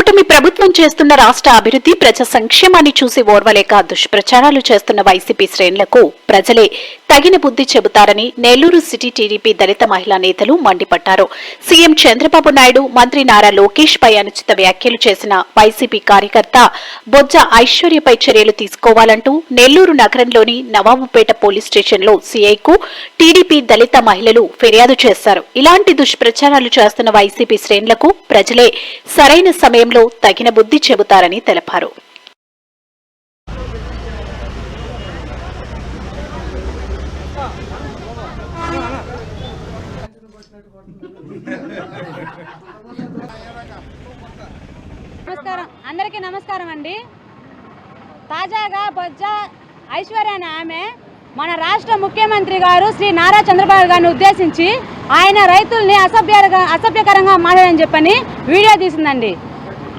కూటమి ప్రభుత్వం చేస్తున్న రాష్ట్ర అభివృద్ధి ప్రజా సంక్షేమాన్ని చూసి ఓర్వలేక దుష్ప్రచారాలు చేస్తున్న వైసీపీ శ్రేణులకు ప్రజలే తగిన బుద్ధి చెబుతారని నెల్లూరు సిటీ టీడీపీ దళిత మహిళా నేతలు మండిపడ్డారు. సీఎం చంద్రబాబు నాయుడు మంత్రి నారా లోకేష్ పై అనుచిత వ్యాఖ్యలు చేసిన వైసీపీ కార్యకర్త బొజ్జ ఐశ్వర్యపై చర్యలు తీసుకోవాలంటూ నెల్లూరు నగరంలోని నవాబుపేట పోలీస్ స్టేషన్లో సీఐకు టీడీపీ దళిత మహిళలు ఫిర్యాదు చేశారు. ఇలాంటి దుష్ప్రచారాలు చేస్తున్న వైసీపీ శ్రేణులకు ప్రజలే సరైన సమయం విషయంలో తగిన బుద్ధి చెబుతారని తెలిపారు. నమస్కారం. అందరికీ నమస్కారం అండి. తాజాగా బొజ్జ ఐశ్వర్య అనే ఆమె మన రాష్ట్ర ముఖ్యమంత్రి గారు శ్రీ నారా చంద్రబాబు గారిని ఉద్దేశించి ఆయన రైతుల్ని అసభ్య అసభ్యకరంగా మాట్లాడని చెప్పని వీడియో తీసిందండి.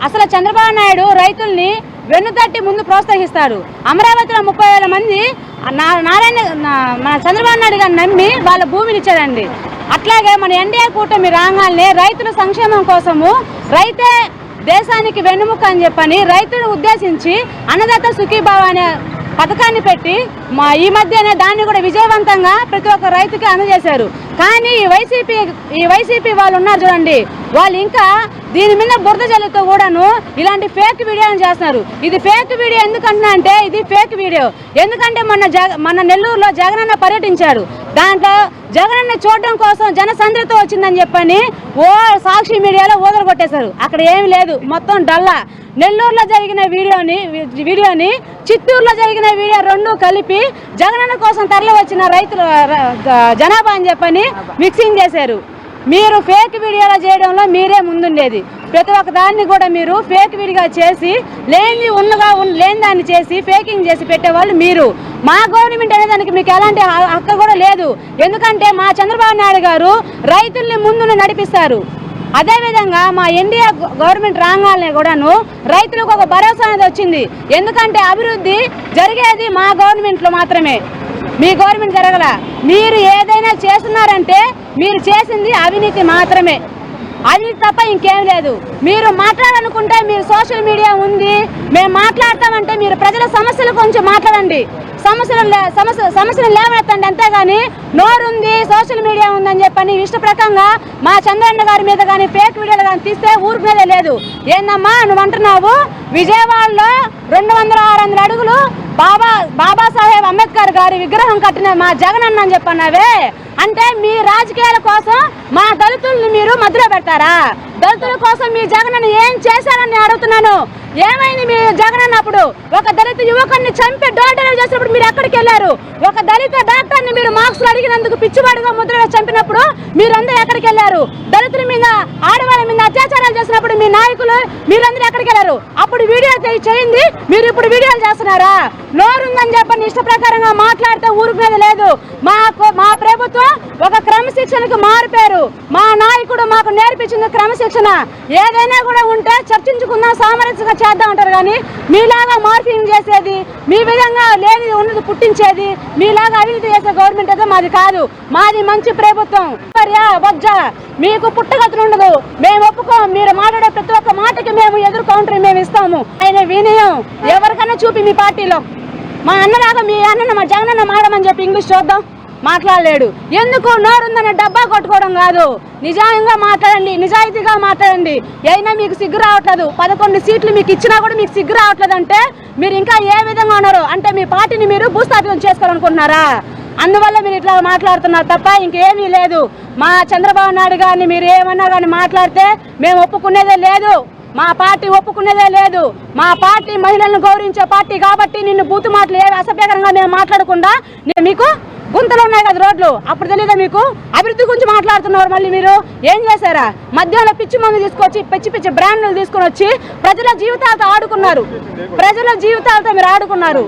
అసలు చంద్రబాబు నాయుడు రైతుల్ని వెన్నుతట్టి ముందు ప్రోత్సహిస్తాడు. అమరావతిలో ముప్పై వేల మంది నా- నారాయణ మన చంద్రబాబు నాయుడు గారిని నమ్మి వాళ్ళ భూమిని ఇచ్చారండి అట్లాగే మన ఎన్డీఏ కూటమి రాగానే రైతుల సంక్షేమం కోసము రైతే దేశానికి వెన్నుముక అని చెప్పని రైతును ఉద్దేశించి అన్నదాత సుఖీభావ అనే పథకాన్ని పెట్టి మా ఈ మధ్యనే దాన్ని కూడా విజయవంతంగా ప్రతి ఒక్క రైతుకి అందజేశారు. కానీ ఈ వైసీపీ ఈ వైసీపీ వాళ్ళు ఉన్నారు చూడండి. వాళ్ళు ఇంకా దీని మీద బురద జల్లుతో కూడాను ఇలాంటి ఫేక్ వీడియోలు చేస్తున్నారు. ఇది ఫేక్ వీడియో ఎందుకంటున్నా అంటే ఇది ఫేక్ వీడియో ఎందుకంటే మన జగ మన నెల్లూరులో జగనన్న పర్యటించారు దాంట్లో జగనన్న చూడడం కోసం జనసంద్రత వచ్చిందని చెప్పని ఓ సాక్షి మీడియాలో ఊదలు కొట్టేశారు. అక్కడ ఏమీ లేదు. మొత్తం డల్లా. నెల్లూరులో జరిగిన వీడియోని వీడియోని చిత్తూరులో జరిగిన వీడియో రెండు కలిపి జగనన్న కోసం తరలి వచ్చిన రైతుల జనాభా అని చెప్పని మిక్సింగ్ చేశారు. మీరు ఫేక్ వీడియోలు చేయడంలో మీరే ముందుండేది. ప్రతి ఒక్క దాన్ని కూడా మీరు ఫేక్ వీడియోగా చేసి లేని ఉన్నగా లేని దాన్ని చేసి ఫేకింగ్ చేసి పెట్టేవాళ్ళు మీరు. మా గవర్నమెంట్ అనే దానికి మీకు ఎలాంటి హ- హక్కు కూడా లేదు. ఎందుకంటే మా చంద్రబాబు నాయుడు గారు రైతుల్ని ముందు నడిపిస్తారు. అదేవిధంగా మా ఎన్డీఏ గవర్నమెంట్ రాగానే కూడాను రైతులకు ఒక భరోసా అనేది వచ్చింది. ఎందుకంటే అభివృద్ధి జరిగేది మా గవర్నమెంట్లో మాత్రమే. మీ గవర్నమెంట్ జరగల. మీరు ఏదైనా చేస్తున్నారంటే మీరు చేసింది అవినీతి మాత్రమే. అది తప్ప ఇంకేం లేదు. మీరు మాట్లాడాలనుకుంటే మీరు సోషల్ మీడియా ఉంది. మేము మాట్లాడతామంటే మీరు ప్రజల సమస్యల గురించి మాట్లాడండి. సమస్యలు లే- సమస్య సమస్యలు లేవనెత్తండి అంతేగాని నోరుంది సోషల్ మీడియా ఉందని చెప్పని ఇష్ట ప్రకంగా మా చంద్రన్న గారి మీద కానీ ఫేక్ వీడియోలు కానీ తీస్తే ఊరు మీద లేదు. ఏందమ్మా నువ్వు అంటున్నావు? విజయవాడలో రెండు వందల ఆరు వందల అడుగులు బాబా బాబాసాహెబ్ అంబేద్కర్ గారి విగ్రహం కట్టిన మా జగన్ అన్న అని చెప్పన్నావే. అంటే మీ రాజకీయాల కోసం మా దళితుల్ని మీరు మధ్యలో పెడతారా? దళితుల కోసం మీ జగన్ ఏం చేశారని అడుగుతున్నాను. ఏమైంది మీ జగన్ అన్నప్పుడు? ఒక దళిత యువకుడిని చంపి డోర్ డెలివరీ చేసినప్పుడు మీరు ఎక్కడికి వెళ్ళారు? ఒక దళిత డాక్టర్ని మీరు మార్క్స్లు అడిగినందుకు పిచ్చివాడుగా ముద్ర చంపినప్పుడు మీరందరూ ఎక్కడికి వెళ్ళారు? దళితుల మీద ఆడవాళ్ళ మీద అత్యాచారాలు చేసినప్పుడు మీ నాయకులు మీరందరూ ఎక్కడికి వెళ్ళారు? అప్పుడు వీడియో చేయింది మీరు ఇప్పుడు వీడియోలు చేస్తున్నారా? నోరు చెప్పని ఇష్ట ప్రకారంగా మాట్లాడితే ఊరికి మీద లేదు. మా మా ప్రభుత్వం ఒక క్రమశిక్షణకు మారిపోయారు. మా నాయకుడు మాకు నేర్పించింది క్రమశిక్షణ. ఏదైనా కూడా ఉంటే చర్చించుకుందాం సామరస్యంగా చేద్దాం అంటారు కానీ మీలాగా మార్పింగ్ చేసేది మీ విధంగా లేని ఉన్నది పుట్టించేది మీలాగా అవినీతి చేసే గవర్నమెంట్ అయితే మాది కాదు. మాది మంచి ప్రభుత్వం. సరియా బొజ్జ మీకు పుట్టగతులు ఉండదు. మేము ఒప్పుకోం. మీరు మాట్లాడే ప్రతి ఒక్క మాటకి మేము ఎదురు కౌంటర్ మేము ఇస్తాము. ఆయన వినయం. ఎవరికైనా చూపి మీ పార్టీలో. మా అన్నలాగా మీ అన్న మా జగనన్న మాడమని చెప్పి ఇంగ్లీష్ చూద్దాం. మాట్లాడలేడు. ఎందుకు నోరుందనే డబ్బా కొట్టుకోవడం కాదు. నిజాయంగా మాట్లాడండి నిజాయితీగా మాట్లాడండి. అయినా మీకు సిగ్గు రావట్లేదు. పదకొండు సీట్లు మీకు ఇచ్చినా కూడా మీకు సిగ్గు రావట్లేదు అంటే మీరు ఇంకా ఏ విధంగా ఉన్నారు? అంటే మీ పార్టీని మీరు భూస్థాపితం చేసుకోవాలనుకుంటున్నారా? అందువల్ల మీరు ఇట్లా మాట్లాడుతున్నారు తప్ప ఇంకేమీ లేదు. మా చంద్రబాబు నాయుడు గారిని మీరు ఏమన్నా కానీ మాట్లాడితే మేము ఒప్పుకునేదే లేదు. మా పార్టీ ఒప్పుకునేదే లేదు. మా పార్టీ మహిళలను గౌరవించే పార్టీ కాబట్టి నిన్ను బూతు మాటలు ఏవి అసభ్యకరంగా మేము మాట్లాడకుండా నేను మీకు గుంతలు ఉన్నాయి కదా రోడ్లు. అప్పుడు తెలియదా మీకు? అభివృద్ధి గురించి మాట్లాడుతున్నారు మళ్ళీ మీరు. ఏం చేశారా? మధ్యాహ్నం పిచ్చి మందు తీసుకొచ్చి పిచ్చి పిచ్చి బ్రాండ్లు తీసుకొని వచ్చి ప్రజల జీవితాలతో ఆడుకున్నారు. ప్రజల జీవితాలతో మీరు ఆడుకున్నారు.